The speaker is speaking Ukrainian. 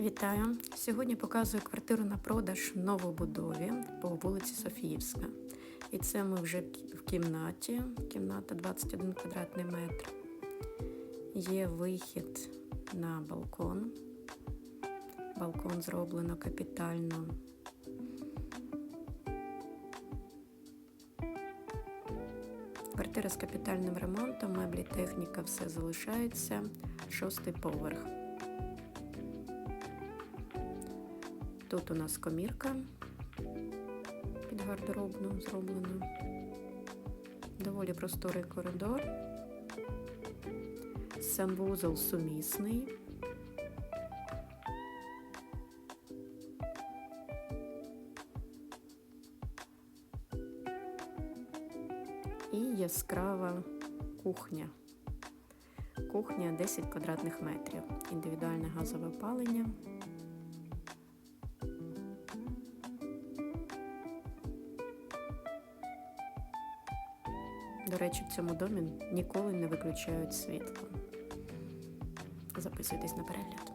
Вітаю! Сьогодні показую квартиру на продаж в новобудові по вулиці Софіївська. І це ми вже в кімнаті. Кімната 21 квадратний метр. Є вихід на балкон. Балкон зроблено капітально. Квартира з капітальним ремонтом, меблі, техніка, все залишається. Шостий поверх. Тут у нас комірка під гардеробну зроблена. Доволі просторий коридор. Санвузол сумісний. І яскрава кухня. Кухня 10 квадратних метрів. Індивідуальне газове опалення. До речі, в цьому домі ніколи не виключають світло. Записуйтесь на перегляд.